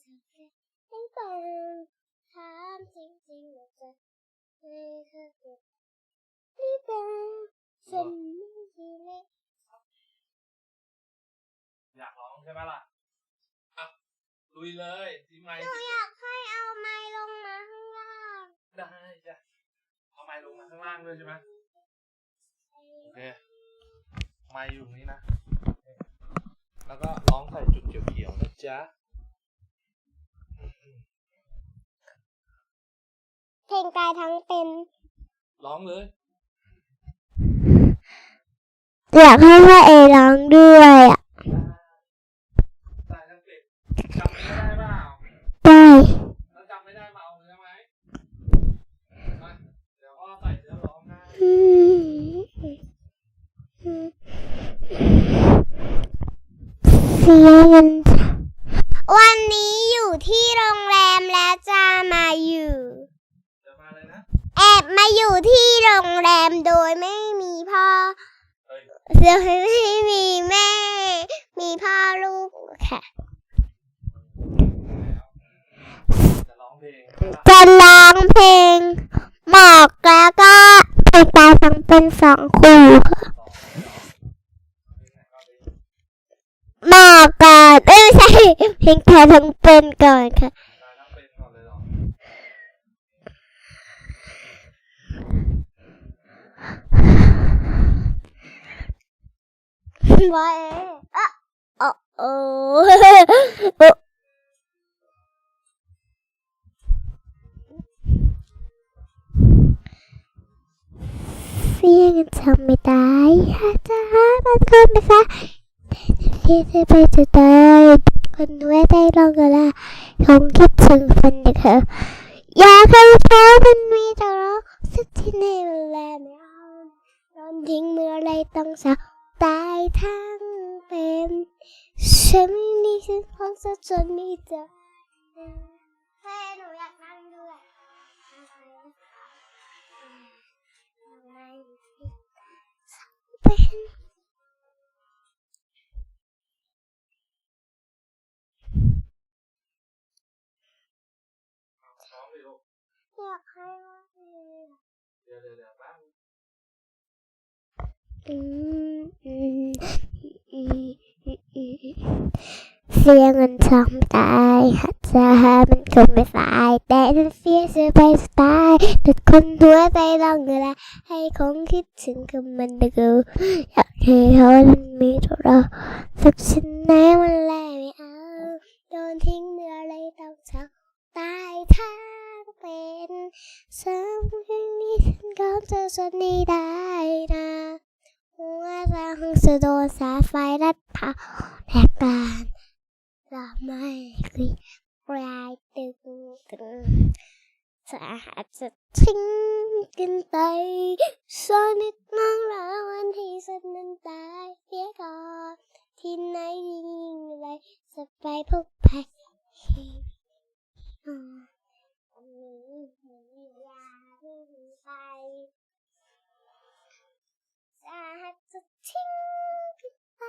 เธอแค่ยังเปิดถามจริงๆว่าจะให้เธอเก็บนี่เป็นฉันไม่ดีเลยอยากร้องใช่ไหมล่ะอะลุยเลยทีไมค์หนูอยากให้เอาไม้ลงมาข้างล่างได้จ้ะเอาไมค์ลงมาข้างล่างด้วยใช่ไหมโอเคไมค์อยู่ตรงนี้นะ แล้วก็ร้องใส่จุดเขียวๆนะจ๊ะ เพลงกายทั้งเป็นร้องเลย อยากให้พ่อเอร้องด้วยอะ ใส่ทั้งเป็ดจำไม่ได้เปล่า ได้ แล้วจำไม่ได้มาเอาเนื้อไหมมาเดี๋ยวพ่อใส่เนื้อร้องให้ เสียเงินวันนี้อยู่ที่โรงแรมแล้วจะมาอยู่ เดี๋ยวมาเลยนะ แอบมาอยู่ที่โรงแรมโดยไม่มีพ่อเฮ้ยโดยไม่มีแม่ มีพ่อลูกค่ะ จะร้องเพลงใช่ไหมล่ะจะร้องเพลงหมอกแล้วก็เพลงตายทั้งเป็นสองคู่ค่ะหมอกก่อนเอ้ยไม่ใช่เพลงตายทั้งเป็นก่อนค่ะ ตายทั้งเป็นก่อนเลยเหรอ บอยอะโอ้โอ้เสียงทำไม่ได้อยาจะหามันคนไปซะที่จะไปจะตายคนไว้ได้ลองก็ละคงคิดถึงคนเด็กเธอยากให้เธอมันมีแต่รักสักที่ในเวลาไม่เอาโดนทิ้งเมื่อไรต้องเศร้า ตายทั้งเป็นฉันไม่มีฉันของสักจนมีเธอเฮ้ยหนูอยากนั่งด้วยเป็นร้องเลยลูกอยากให้ว่าเดี๋ยวเดี๋ยวเดี๋ยวแป๊บนึง อืมอืมอืมอืม เสียเงินทองตายหัดจะหามันคงไม่สาย แต่ฉันเสียเสียไปสตล์แต่คนหัวใจลองเวลาให้คงคิดถึงกับมันเดูอยากให้เขานั้นมีตัวเราสักชิ้นไหนมันแลไม่เอาโดนทิ้งเมื่อไรต้องเศร้าตายทั้งเป็นสักครั้งนี้ฉันก็จะสนนี้ได้นะ วใจของสะโดนสายไฟรัดเผาแตกกลานละไม่คุยกลายตึงตึงจะอาจจะทิ้งกันไปสักนิดน้องละวันที่ฉันนั้นตายเสียก่อนที่ไหนยิ่งไรจะไปพบภัย จะหักจะทิ้งกันไป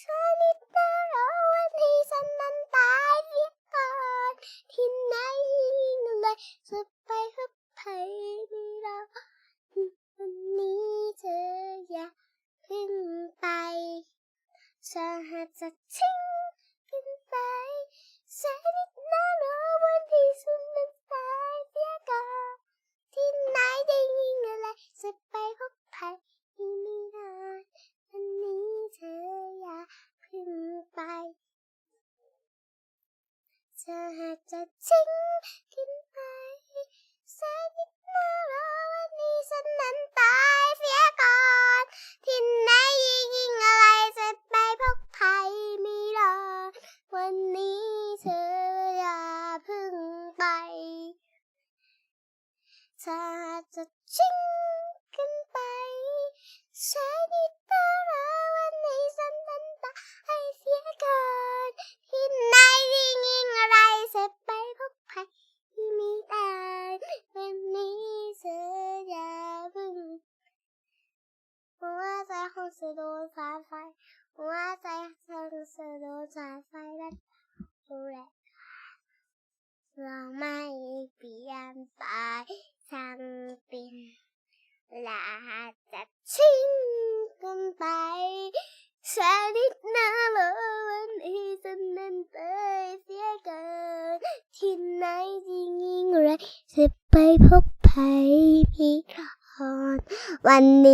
ฉันนิดเดียววันที่ฉันนั้นตายเสียก่อนที่ไหนเลยจะไปพบภัยมีเราวันนี้เธออย่าเพิ่งไปฉันจะทิ้ง จะทิ้งกันไปสักนิดนะรอวันนี้ฉันนั้นตายเสียก่อนที่ไหนยิ่งยิงอะไรจะไปพบภัยไม่รอดวันนี้เธออย่าพิ่งไปเธอหาจะทิ้งกันไปใช้นิดเดียววันนี้ฉันนั้นตายเสียก่อน สะโดสายไฟหัวใจฉันสะโดสายไฟนั้นดูแลเราไม่เปลี่ยนไปฉันเป็ลาจะชิงกันไปชาดิดนาเลวันที่ฉันนั้นไปเสียเกินที่ไหนจริงยิ่งไรไปพบภัยพี่ครอวันนี้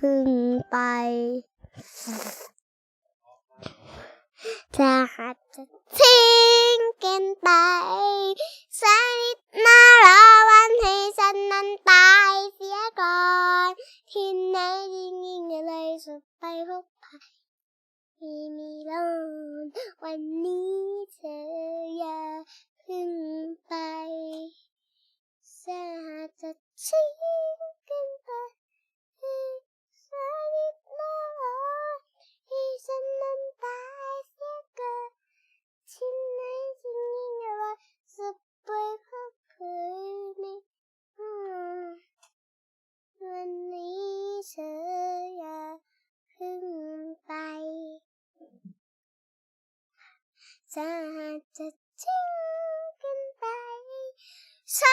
พึ่งไปจะหัดจะทิ้งกันไปสักนิดนะรอวันให้ฉันนั้นตายเสียก่อน ที่ไหนยิ่งยิ่งอะไรจะไปพบภัยมีมีลมวันนี้ さ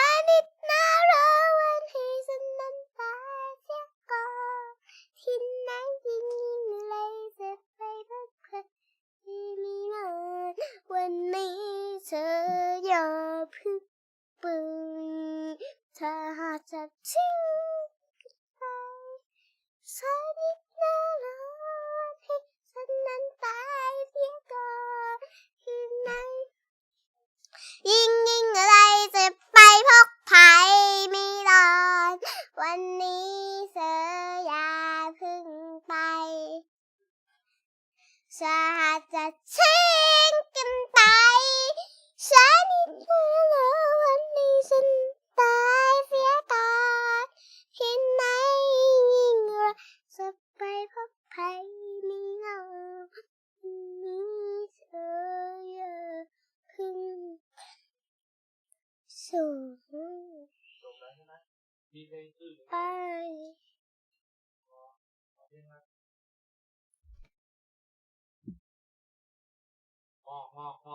Bye. Mò,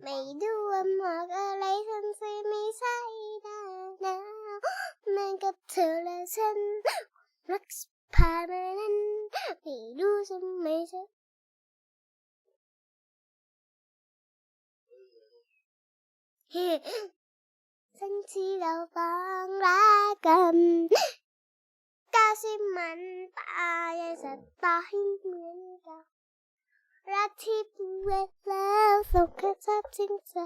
Mày đưa một ở lấy thân xin mi say đà nào Mày gặp thử là sân. Rắc phà mê lăn Mày đưa xin mê sân. ทั้งที่เราฟ้องรักกันก็สิมันตายสัตตาให้เหมือนกันรักที่ผูเแล้วสุขชอบจริงจะ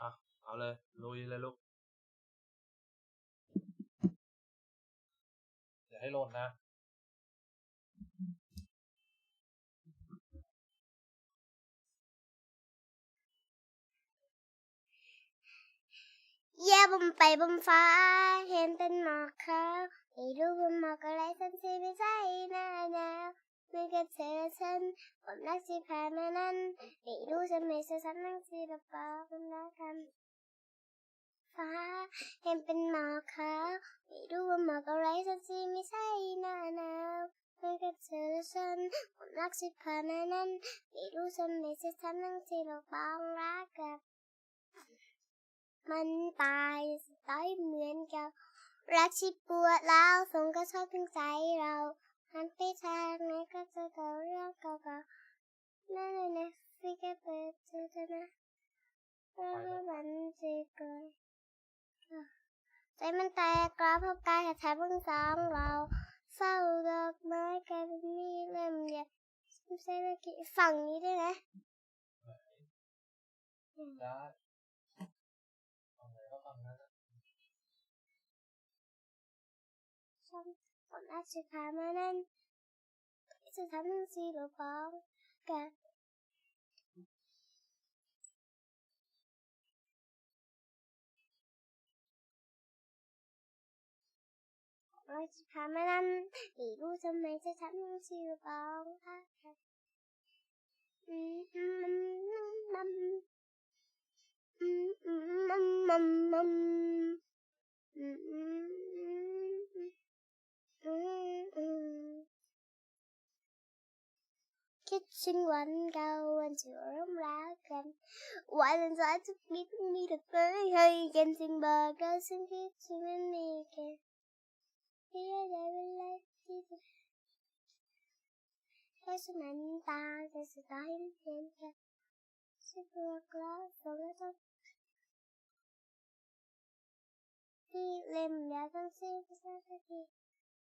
อ่เอาเลยลุยเลยลูกอย่ให้หล่นะ แย่บนไปบนฟ้า เห็นเป็นหมอกขาวไม่รู้ว่าหมอกอะไรฉันสิไม่ใช่หน้าหนาวเมื่อกับเธอฉันผมรักที่ผ่านมานั้นไม่รู้ฉันไม่ใช่ฉันนั่งสิหรือเปล่าเป็นรักกันฟ้าเห็นเป็นหมอกขาวไม่รู้ว่าหมอกอะไรฉันสิไม่ใช่หน้าหนาวเมื่อกับเธอฉันผมรักที่ผ่านมานั้นไม่รู้ฉันไม่ใช่ฉันนั่งสิหรือเปล่ารักกัน มันตายตายเหมือนกับรักที่ปวดร้าวสงกระทบถึงใจเราหันไปทางไหนก็เจอกับเรื่องเก่าๆนั่นเลยนะฟิกเปิดเจอเธอนะเรื่องมันจะเกิดใจมันแตกกระเพราะกายกับชายเพิ่งสองเราเฝ้าดอกไม้กลายเป็นมีดเล่มใหญ่ใช้เมื่อกี้ฝั่งนี้ได้ไหมได้ 참 떠나지 가면은 이제 잠시로 번가 떠나지 가면은 이곳은 이제 잠시로 번가 Mm-mm. Kitchen one go into a room round and one inside to meet me to play. how can sing burgers and kitchen and make it. Here I will like to There's a man down, there's a dying painter. Super glass, a little He limb doesn't see the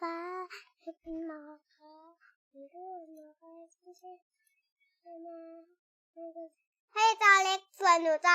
ฟ้าเป็นหมอกค่ะไม่รู้หมอกอะไรสันเซนะให้จอเล็กส่วนหนูจอ